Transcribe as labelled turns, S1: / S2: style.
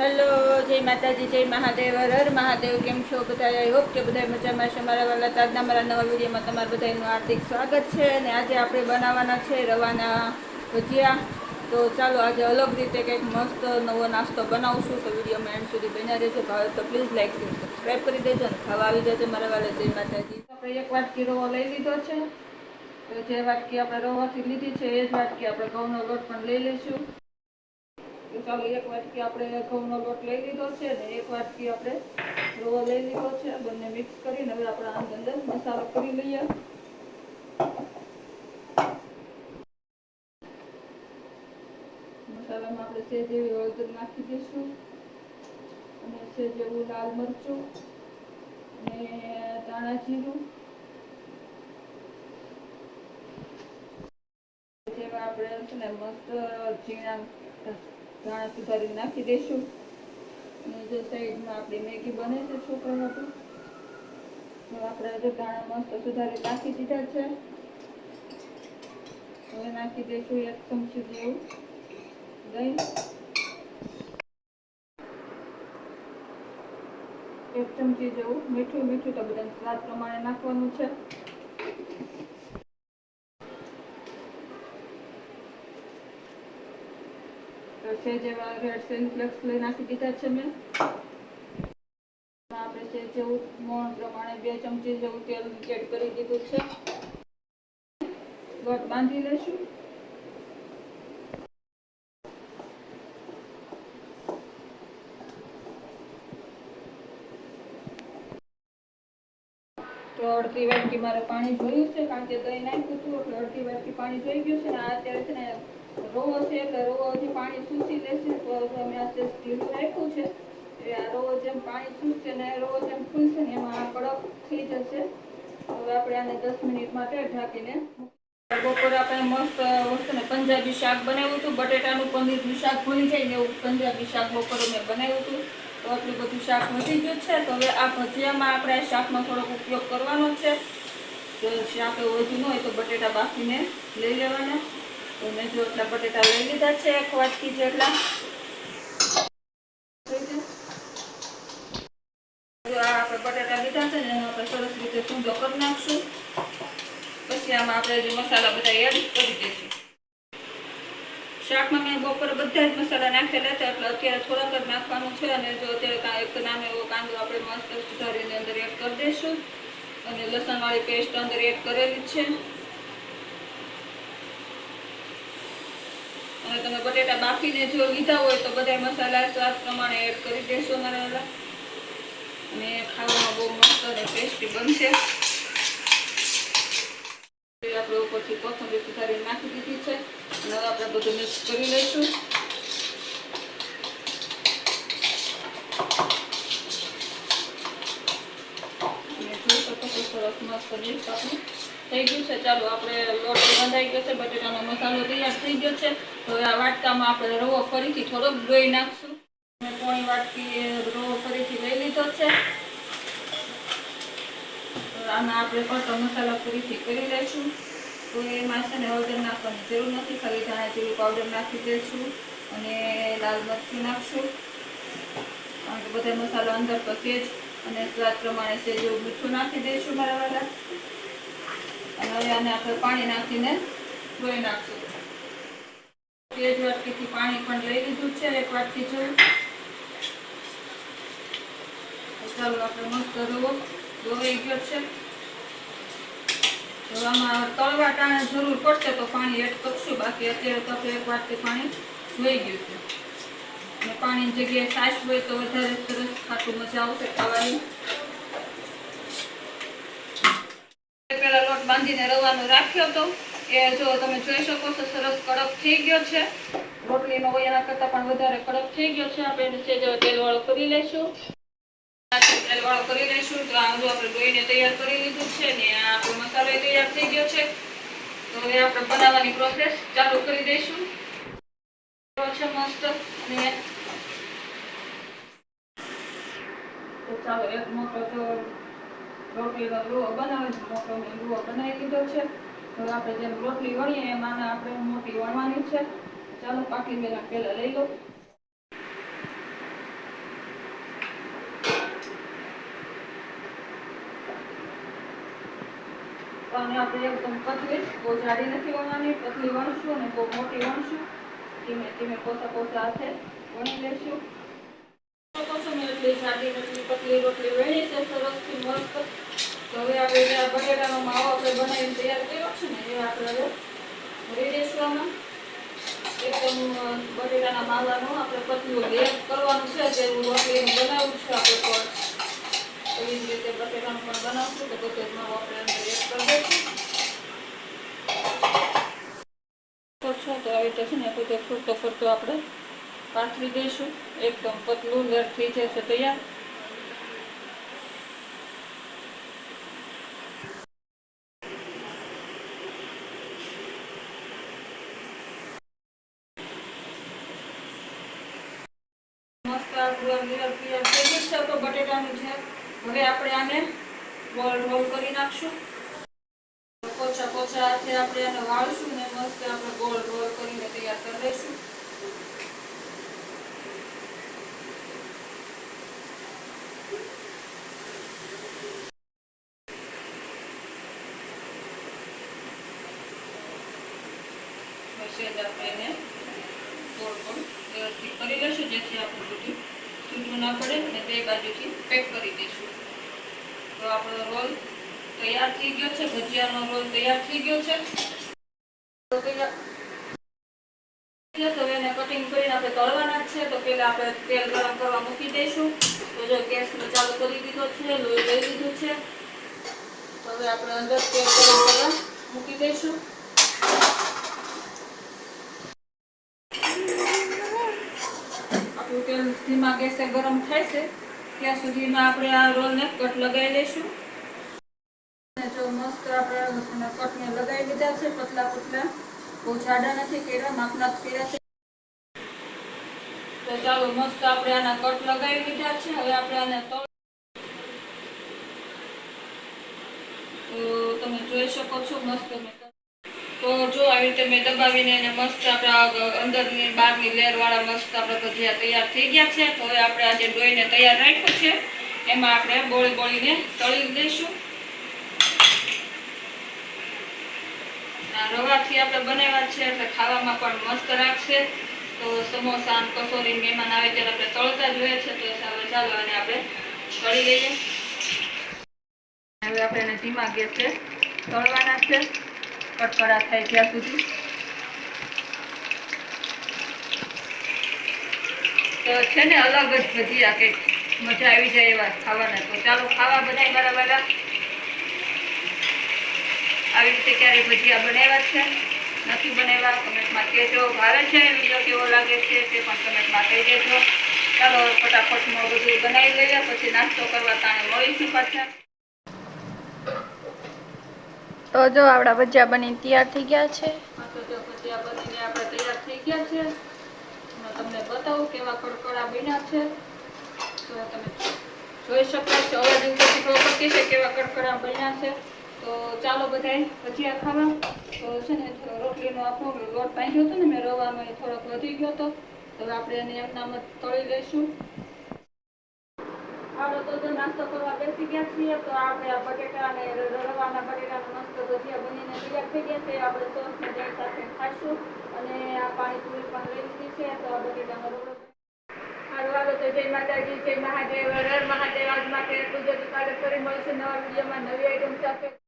S1: Hello, જય માતાજી, જય મહાદેવ, હર મહાદેવ, કેમ છો બધા? આઈ હોપ કે બધા મજામાં છે મારા વાલા તાજના મારા નવા વિડીયોમાં તમારું બધાનું હાર્દિક સ્વાગત છે અને આજે આપણે બનાવવાના છે રવાના ભજીયા. તો ચાલો, આજે અલગ રીતે કંઈક મસ્ત નવો નાસ્તો બનાવશું. તો વિડીયોમાં એન્ડ સુધી બન્યા રહેજો. ભાવે તો પ્લીઝ લાઈક સબસ્ક્રાઈબ કરી દેજો અને ખાવા આવી જજો મારા વાલા. જય માતાજી. આપણે એક વાટકી રવો લઈ લીધો છે. તો જે વાટકી આપણે રવાથી લીધી છે, એ જ વાટકી આપણે ઘઉંનો લોટ પણ લઈ લઈશું. ચાલો, એક વાટકી આપણે ઘઉંનો લોટ લઈ લીધો છે અને એક વાટકી આપણે રવો લઈ લીધો છે. બંને મિક્સ કરીને હવે આપણે આની અંદર મસાલો કરી લઈએ. મસાલામાં આપણે સેજ એવી હળદર નાખી દઈશું અને સેજ એવું લાલ મરચું અને ધાણા જીરું. જેમાં આપણે છે ને મસ્ત ઝીણા ધાણા સુધારી નાખી દઈશું અને જે સાઈડમાં આપણી મેગી બને છે છોકરા માટે તો આપણે જે ધાણા મસ્ત સુધારી નાખી દીધા છે. હવે નાખી દઈશું એક ચમચી જેવું દહીં. એક ચમચી જેવું મીઠું મીઠું તો બધાને સ્વાદ પ્રમાણે નાખવાનું છે. તો જેવા રેડ સેલ ફ્લેક્સ લઈ નાખી દીધા છે મેં. આપણે છે જેવું મોણ પ્રમાણે બે ચમચી જેવું તેલ એડ કરી દીધું છે. લોટ બાંધી લેશું. તો અડધી વાટકી મારે પાણી જોયું છે કારણ કે દહીં નાખ્યું હતું, એટલે અડધી વાટકી પાણી જોઈ ગયું છે ને આ અત્યારે છે ને રવો છે એટલે રોવાથી પાણી સૂસી લેશે તો અમે આ ઢીલું રાખ્યું છે એટલે આ રોવો જેમ પાણી સૂસશે ને રોવો જેમ ખુલશે ને એમાં કડક થઈ જશે. હવે આપણે આને દસ મિનિટ માટે ઢાંકીને બપોરે આપણે મસ્ત વસ્તુ પંજાબી શાક બનાવ્યું હતું, બટેટાનું પનીરનું શાક ભૂલી જાય ને એવું પંજાબી શાક બપોરે મેં બનાવ્યું હતું. તો આટલું બધું શાક વધી ગયું છે. તો હવે આ ભજીયામાં આપણે આ શાકનો થોડોક ઉપયોગ કરવાનો છે. જો શાક એવું વધુ ન હોય તો બટેટા બાફીને લઈ લેવાના. તો જો એટલા બટેટા લઈ લીધા છે, એક વાટકી જેટલા. આપણે બટેટા શાકમાં મેં બપોરે બધા જ મસાલા નાખેલા હતા એટલે અત્યારે થોડાક જ નાખવાનું છે, અને અત્યારે એક નામે એવો કાંદો આપણે મસ્ત સુધારીને અંદર એડ કરી દઈશું. અને લસણવાળી પેસ્ટ અંદર એડ કરેલી છે. અને તમે બટેટા બાફીને જો લીધા હોય તો બધા મસાલા સ્વાદ પ્રમાણે એડ કરી દેશો મારા વાલા અને ખાવામાં બહુ મસ્ત અને ટેસ્ટી બનશે. આપણે ઉપરથી કોથમરી સુધારી નાખી દીધી છે. અને હવે આપણે બધું મિક્સ કરી લઈશું. સરસ મસ્ત મિક્સ આપણું. થઈ ગયું છે. ચાલો આપણે લોટ બંધાઈ ગયો છે. બટેટાનો મસાલો તૈયાર થઈ ગયો છે. હવે આ વાટકામાં આપણે રવો ફરીથી થોડોક દોઈ નાખશું. મેં પોણી વાટકી રવો ફરીથી લઈ લીધો છે. આમાં આપણે પટ્ટો મસાલા ફરીથી કરી લઈશું. તો એમાં છે ને હળદર નાખવાની જરૂર નથી. ખાલી ધાણા જેવી પાવડર નાખી દઈશું અને લાલ મરચું નાખશું. કારણ કે બધા મસાલા અંદર છે જ. અને સ્વાદ પ્રમાણે છે જેવું મીઠું નાખી દઈશું મારા વાલા અને આમાં તળવા ટાણે જરૂર પડશે તો પાણી એડ કરશું. બાકી અત્યારે તો એક વાટકી પાણી ધોઈ ગયું છે. અને પાણીની જગ્યાએ સાસ હોય તો વધારે સરસ ખાટું મજા આવશે ખાવાની પેલા લોટ બાંધીને રવાનો રાખ્યો હતો એ જો તમે જોઈ શકો છો, સરસ કડક થઈ ગયો છે. રોટલીનો હોય એના કરતાં પણ વધારે કડક થઈ ગયો છે. આપણે એને સેજ તેલવાળો કરી લઈશું. તેલવાળો કરી લઈશું. તો આ જો આપણે ધોઈને તૈયાર કરી લીધું છે ને આપણો મસાલો તૈયાર થઈ ગયો છે. તો હવે આપણે બનાવવાની પ્રોસેસ ચાલુ કરી દઈશું. છે મસ્ત? અને ચાલો એક મોટો તો રોટલી લોટ બનાવે મોટો લીવો બનાવી લીધો છે. હવે આપણે જેમ રોટલી વણીએ એમ આપણે મોટી વણવાની છે. ચાલો પાટલી મેં પહેલાં લઈ લો અને આપણે એકદમ પતલી, બહુ જાડી નથી વણવાની, પતલી વણશું અને બહુ મોટી વણશું. ધીમે ધીમે પોતા પોતા હાથે વણી લેશું પતલી રોટલી વણી છે, સરસથી મસ્ત. તો હવે આપણે આ બટેટાનો માવો આપણે બનાવીને તૈયાર કર્યો છે ને, એ આપણે હવે ભરી માવા નું આપણે પતલું લેપ કરવાનું છે, જે રોટલીનું બનાવવું છે આપણે પણ. એવી જ રીતે બટેટાનું પણ બનાવશું, તો બધો જ માવો આપણે અંદર એડ કરી દઈશું. આવી રીતે છે ને, બધે ફરતો ફરતો આપણે પાથરી દઈશું. એકદમ પતલું લેર થઈ જશે તૈયાર. બટેટાનું છે. હવે આપણે આને બોલ રોલ કરી નાખશું. પોચા પોચા હાથે આપણે આને વાળશું ને મસ્ત આપણે ગોળ રોલ કરીને તૈયાર કરી લઈશું. કટિંગ કરીને તળવાના છે, તો પહેલા આપણે તેલ ગરમ કરવા મૂકી દઈશું. તો જો ગેસ ચાલુ કરી દીધો છે, લોહી લઈ લીધું છે. હવે આપણે અંદર તેલ મૂકી દઈશું આપણું તેલ ધીમા ગેસે ગરમ થાય છે, ત્યાં સુધીમાં આપણે આ રોલને કટ લગાવી લઈશું. જો મસ્ત આપણે કટને લગાવી લીધા છે, પતલા પતલા. બહુ જાડા નથી કર્યા, માપના કેરા છે. તો ચાલો મસ્ત આપણે આના કટ લગાવી દીધા છે, હવે આપણે આને તળ તો તમે જોઈ શકો છો મસ્ત મેં તો જો આવી રીતે મેં દબાવીને એને મસ્ત આપણા અંદરની બહારની લેરવાળા મસ્ત આપણે ભજીયા તૈયાર થઈ ગયા છે. તો હવે આપણે આજે ડોઈને તૈયાર રાખ્યું છે. એમાં આપણે બોળી બોળીને તળી દઈશું રવાથી આપણે બનાવ્યા છે એટલે ખાવામાં પણ મસ્ત રાખશે. તો સમોસા કસોરી મહેમાન આવે ત્યારે આપણે તળતા જ હોય છે. તો ચાલો અને આપણે તળી લઈએ. હવે આપણે એને ધીમા ગેસે તળવાના છે. કટકડા થાય ત્યાં સુધી. તો છે ને અલગ જ ભજીયા કંઈક મજા આવી જાય એવા ખાવાના. તો ચાલો ખાવા બનાવી મારા વાલા. આવી રીતે ક્યારે ભજીયા બનાવ્યા છે? નથી બનાવ્યા? કમેન્ટમાં કહેજો. ભાવે છે? વીડિયો કેવો લાગે છે તે પણ કમેન્ટમાં કહી દેજો. ચાલો ફટાફટમાં બધું બનાવી લઈએ, પછી નાસ્તો કરવા તાણે મળીશું પાછા.
S2: તો જો આપણા ભજીયા બની તૈયાર થઈ ગયા છે.
S1: તો જો ભજીયા બનીને આપણે તૈયાર થઈ ગયા છે. તમને બતાવું કેવા કડકડા બન્યા છે. તો તમે જોઈ શકો છો કેવા કડકડા બન્યા છે. તો ચાલો બધાય ભજીયા ખાવા. તો છે ને રોટલીનો આપણો લોટ બાંધ્યો હતો ને, મેં રવાનો એ થોડોક વધી ગયો હતો. હવે આપણે એને એમનામ તળી લઈશું. હાલો, તો જો નાસ્તો કરવા બેસી ગયા છીએ, તો આપણે આ બટેટા અને રવાના બટેટાના મસ્ત ભજીયા બનીને તૈયાર થઈ ગયા છે. આપણે સોસ ને સાથે ખાશું અને આ પાણીપુરી પણ લઈ લીધી છે. તો આ બટેટાનો રગડો સારું હાલો, તો જય માતાજી, જય મહાદેવ. હર મહાદેવ. આજ માટે પૂજા જ કરી મળશે નવા વિડીયોમાં. નવી આઈટમ સાથે